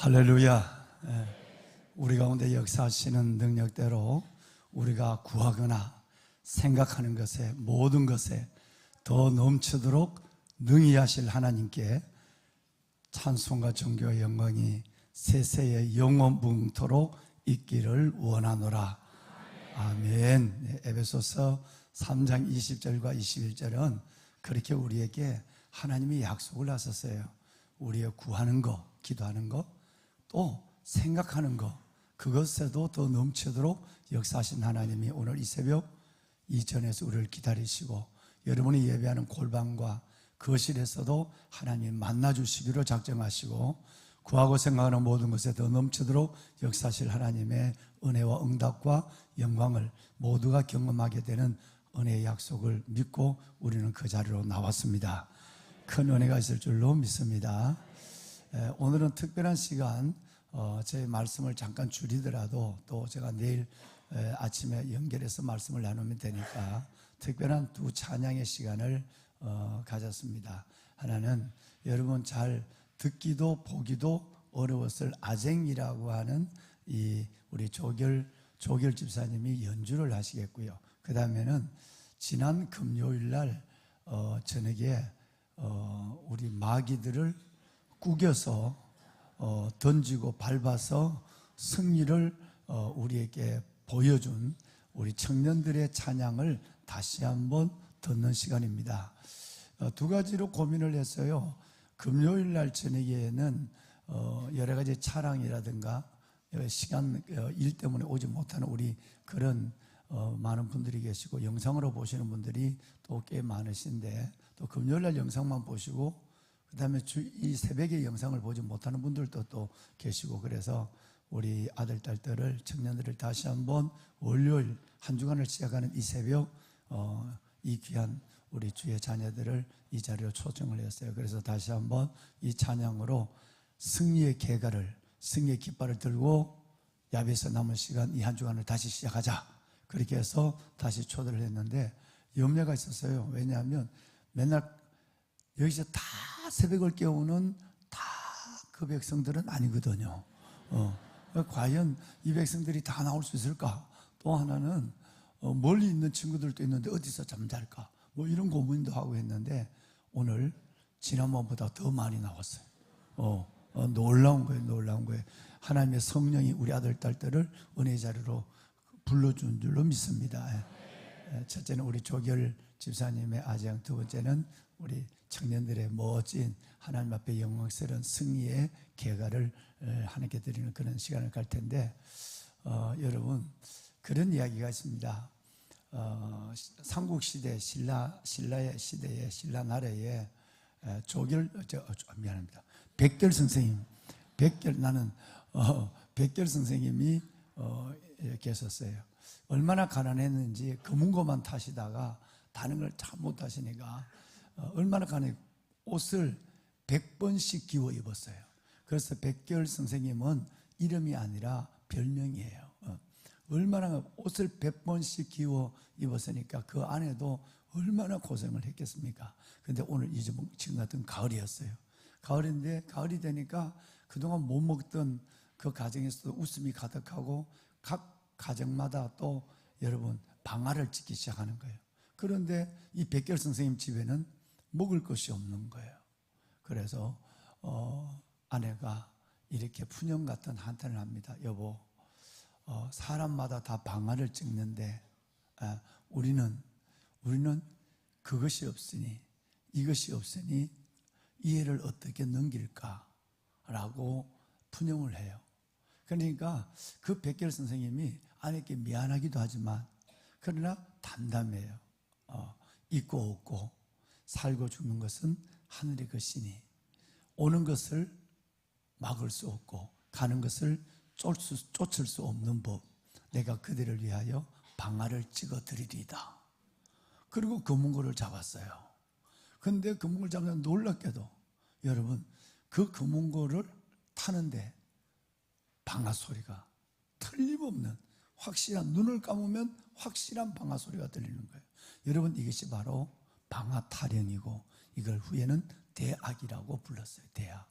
할렐루야. 예. 우리 가운데 역사하시는 능력대로 우리가 구하거나 생각하는 것에 모든 것에 더 넘치도록 능히 하실 하나님께 찬송과 존귀와 영광이 세세의 영원붕토록 있기를 원하노라. 아멘. 네, 에베소서 3장 20절과 21절은 그렇게 우리에게 하나님이 약속을 하셨어요. 우리의 구하는 거, 기도하는 거, 또 생각하는 거, 그것에도 더 넘치도록 역사하신 하나님이 오늘 이 새벽 이전에서 우리를 기다리시고 여러분이 예배하는 골방과 거실에서도 하나님 만나 주시기로 작정하시고 구하고 생각하는 모든 것에 더 넘치도록 역사하실 하나님의 은혜와 응답과 영광을 모두가 경험하게 되는 은혜의 약속을 믿고 우리는 그 자리로 나왔습니다. 큰 은혜가 있을 줄로 믿습니다. 에, 오늘은 특별한 시간 어, 제 말씀을 잠깐 줄이더라도 또 제가 내일 에, 아침에 연결해서 말씀을 나누면 되니까 특별한 두 찬양의 시간을 어, 가졌습니다. 하나는 여러분 잘 듣기도 보기도 어려웠을 아쟁이라고 하는 이 우리 조결 조결 집사님이 연주를 하시겠고요. 그 다음에는 지난 금요일 날 어, 저녁에 어, 우리 마귀들을 꾸겨서 어, 던지고 밟아서 승리를 어, 우리에게 보여준 우리 청년들의 찬양을 다시 한번 듣는 시간입니다. 어, 두 가지로 고민을 했어요. 금요일 날 저녁에는 어, 여러 가지 차량이라든가 어, 시간 어, 일 때문에 오지 못하는 우리 그런 어, 많은 분들이 계시고 영상으로 보시는 분들이 또 꽤 많으신데 또 금요일 날 영상만 보시고 그 다음에 주, 이 새벽에 영상을 보지 못하는 분들도 또 계시고 그래서 우리 아들 딸들을 청년들을 다시 한번 월요일 한 주간을 시작하는 이 새벽 어, 이 귀한 우리 주의 자녀들을 이 자리로 초청을 했어요. 그래서 다시 한번 이 찬양으로 승리의 개가를 승리의 깃발을 들고 야베에서 남은 시간 이 한 주간을 다시 시작하자. 그렇게 해서 다시 초대를 했는데 염려가 있었어요. 왜냐하면 맨날 여기서 다 새벽을 깨우는 다 그 백성들은 아니거든요. 어, 과연 이 백성들이 다 나올 수 있을까? 또 하나는 어, 멀리 있는 친구들도 있는데 어디서 잠잘까? 뭐 이런 고민도 하고 했는데 오늘 지난번보다 더 많이 나왔어요. 어, 어, 놀라운 거예요, 놀라운 거예요. 하나님의 성령이 우리 아들, 딸들을 은혜 자리로 불러준 줄로 믿습니다. 예. 첫째는 우리 조결 집사님의 아장, 두 번째는 우리 청년들의 멋진 하나님 앞에 영광스러운 승리의 개가를 하나님께 드리는 그런 시간을 갈 텐데, 어, 여러분, 그런 이야기가 있습니다. 어, 삼국 시대 신라, 신라의 시대에, 신라 나라에 조결, 저, 미안합니다. 백결 선생님, 백결, 나는, 어, 백결 선생님이, 어, 계셨어요. 얼마나 가난했는지 금은고만 타시다가 다른 걸잘못 타시니까 어, 얼마나 가난해 옷을 100번씩 기워 입었어요. 그래서 백결 선생님은 이름이 아니라 별명이에요. 어, 얼마나 옷을 100번씩 기워 입었으니까 그 안에도 얼마나 고생을 했겠습니까? 근데 오늘 이 지금 같은 가을이었어요. 가을인데 가을이 되니까 그동안 못 먹던 그 가정에서도 웃음이 가득하고 각 가정마다 또 여러분 방아를 찍기 시작하는 거예요. 그런데 이 백결 선생님 집에는 먹을 것이 없는 거예요. 그래서 어, 아내가 이렇게 푸념 같은 한탄을 합니다. 여보, 어, 사람마다 다 방아를 찍는데 아, 우리는 우리는 그것이 없으니 이것이 없으니 이해를 어떻게 넘길까라고 푸념을 해요. 그러니까 그 백결 선생님이 아내께 미안하기도 하지만 그러나 담담해요. 어, 있고 없고 살고 죽는 것은 하늘의 것이니 오는 것을 막을 수 없고 가는 것을 쫓을, 쫓을 수 없는 법 내가 그들을 위하여 방아를 찍어 드리리다. 그리고 금은고를 잡았어요. 근데 금은고를 잡으면 놀랍게도 여러분 그 금은고를 타는데 방아 소리가 틀림없는 확실한 눈을 감으면 확실한 방아 소리가 들리는 거예요. 여러분 이것이 바로 방아 타령이고 이걸 후에는 대악이라고 불렀어요. 대악.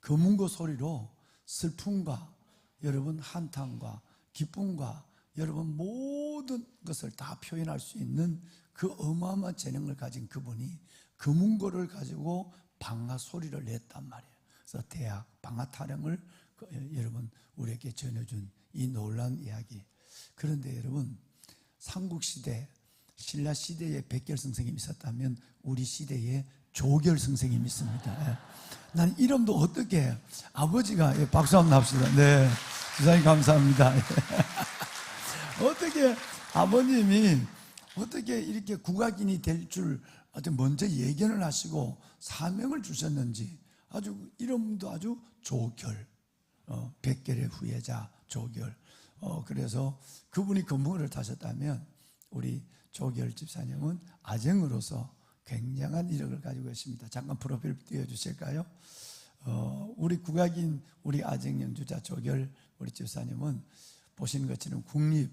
금은고 소리로 슬픔과 여러분 한탄과 기쁨과 여러분 모든 것을 다 표현할 수 있는 그 어마어마한 재능을 가진 그분이 금은고를 가지고 방아 소리를 냈단 말이에요. 그래서 대학 방아 타령을 그, 예, 여러분 우리에게 전해준 이 놀라운 이야기. 그런데 여러분 삼국 시대 신라 시대에 백결 선생님이 있었다면 우리 시대에 조결 선생님이 있습니다. 예. 난 이름도 어떻게 아버지가 예, 박수 한번 합시다. 네, 주사님 감사합니다. 예. 어떻게 아버님이 어떻게 이렇게 국악인이 될 줄 먼저 예견을 하시고 사명을 주셨는지 아주 이름도 아주 조결, 어, 백결의 후예자 조결. 어, 그래서 그분이 건물을 타셨다면 우리 조결 집 사님은 아쟁으로서 굉장한 이력을 가지고 있습니다. 잠깐 프로필 띄워주실까요? 어, 우리 국악인 우리 아쟁 연주자 조결 우리 집사님은 보시는 것처럼 국립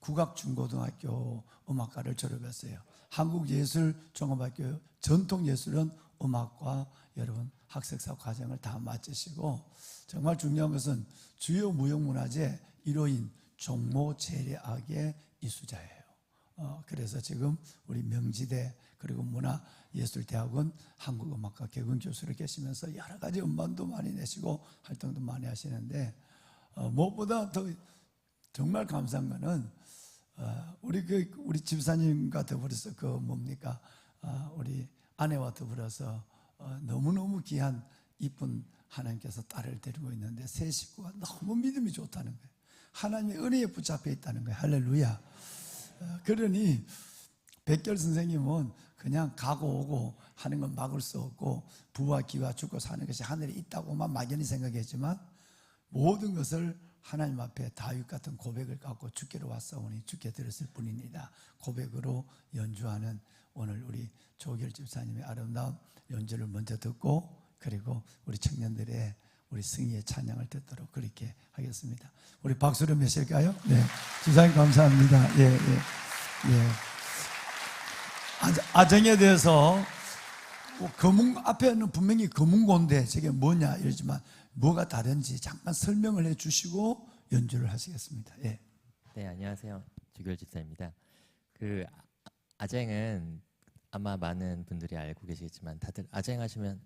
국악중고등학교 음악과를 졸업했어요. 한국예술종합학교 전통예술은 음악과 여러분 학sek사 과정을 다 마치시고 정말 중요한 것은 주요 무형문화재 1호인 종모재래악의 이수자예요. 어, 그래서 지금 우리 명지대 그리고 문화예술대학원 한국음악과 개근 교수로 계시면서 여러 가지 음반도 많이 내시고 활동도 많이 하시는데 어, 무엇보다 더 정말 감사한 거는 어, 우리 그 우리 집사님과 더불어서 그 뭡니까 어, 우리 아내와 더불어서 어, 너무 너무 귀한 이쁜 하나님께서 딸을 데리고 있는데 세 식구가 너무 믿음이 좋다는 거예요. 하나님의 은혜에 붙잡혀 있다는 거예요. 할렐루야. 어, 그러니 백결 선생님은 그냥 가고 오고 하는 건 막을 수 없고 부와 기와 죽고 사는 것이 하늘에 있다고만 막연히 생각했지만 모든 것을 하나님 앞에 다윗 같은 고백을 갖고 주께로 왔사오니 주께 들었을 뿐입니다. 고백으로 연주하는 오늘 우리 조결 집사님의 아름다운 연주를 먼저 듣고 그리고 우리 청년들의 우리 승희의 찬양을 듣도록 그렇게 하겠습니다. 우리 박수를 몇일까요? 네. 주사님 감사합니다. 예, 예, 예. 아- 아정에 대해서 뭐 검은 앞에는 분명히 검은고인데 저게 뭐냐 이러지만 뭐가 다른지 잠깐 설명을 해 주시고 연주를 하시겠습니다. 예. 네, 안녕하세요. 주결 집사입니다. 그 아- 아쟁은 아마 많은 분들이 알고 계시겠지만 다들 아쟁 하시면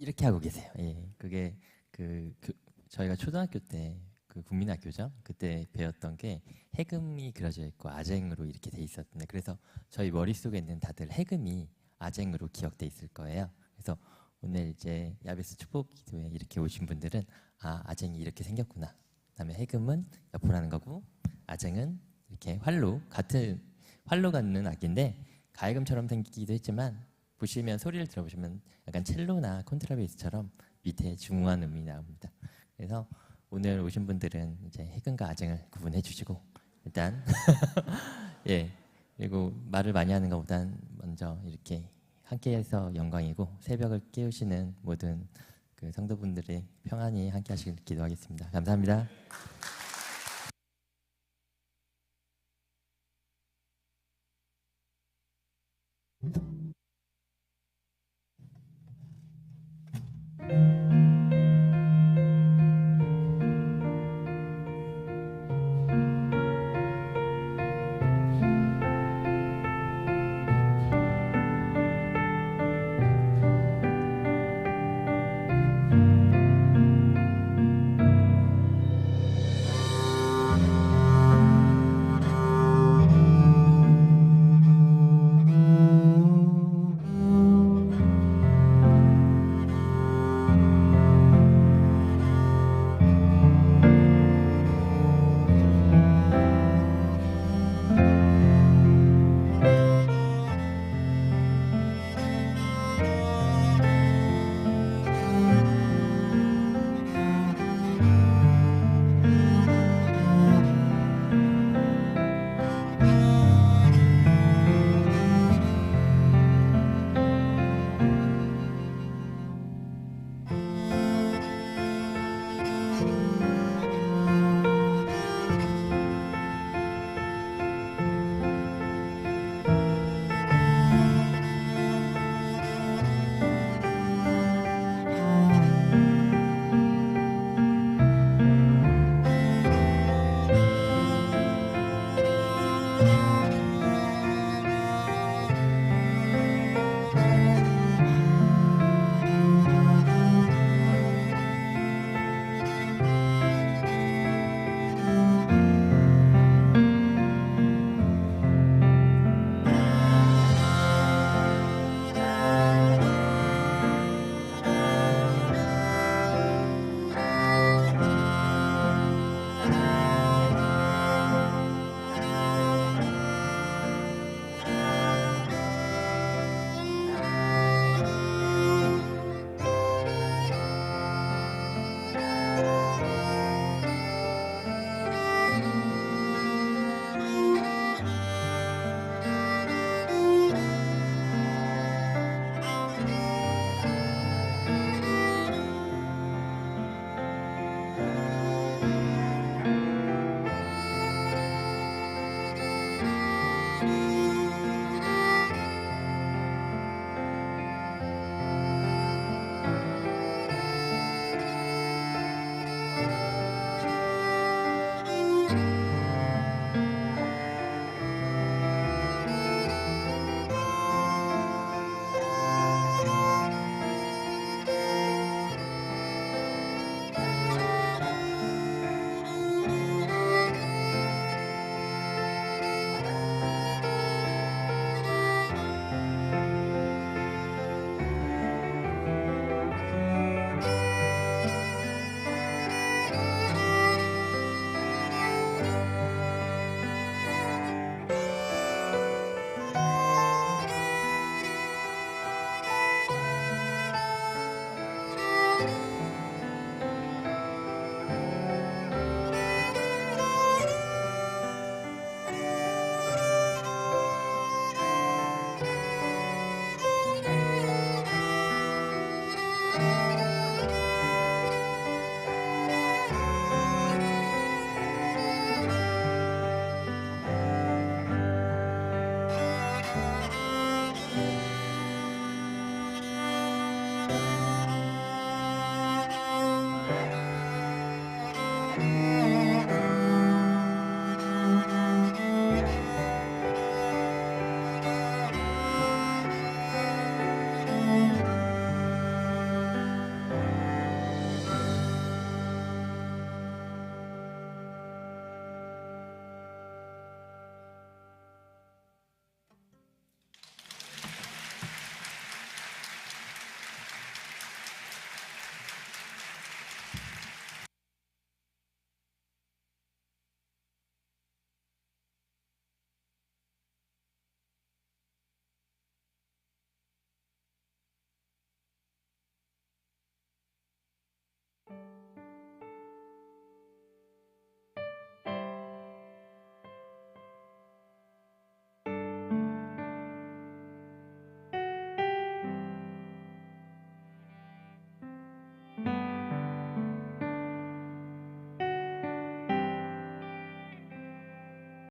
이렇게 하고 계세요. 예. 그게 그 교- 저희가 초등학교 때 그 국민학교죠. 그때 배웠던 게 해금이 그려져 있고 아쟁으로 이렇게 돼 있었는데 그래서 저희 머릿속에 있는 다들 해금이 아쟁으로 기억돼 있을 거예요. 그래서 오늘 이제 야베스 축복 기도에 이렇게 오신 분들은 아 아쟁이 이렇게 생겼구나. 그다음에 해금은 옆으로 하는 거고 아쟁은 이렇게 활로 같은 활로 갖는 악기인데 가야금처럼 생기기도 했지만 보시면 소리를 들어보시면 약간 첼로나 콘트라베이스처럼 밑에 중후한 음이 나옵니다. 그래서 오늘 오신 분들은 이제 해금과 아쟁을 구분해 주시고 일단 예 그리고 말을 많이 하는 것보단 먼저 이렇게 함께해서 영광이고 새벽을 깨우시는 모든 그 성도분들의 평안히 함께하시길 기도하겠습니다. 감사합니다.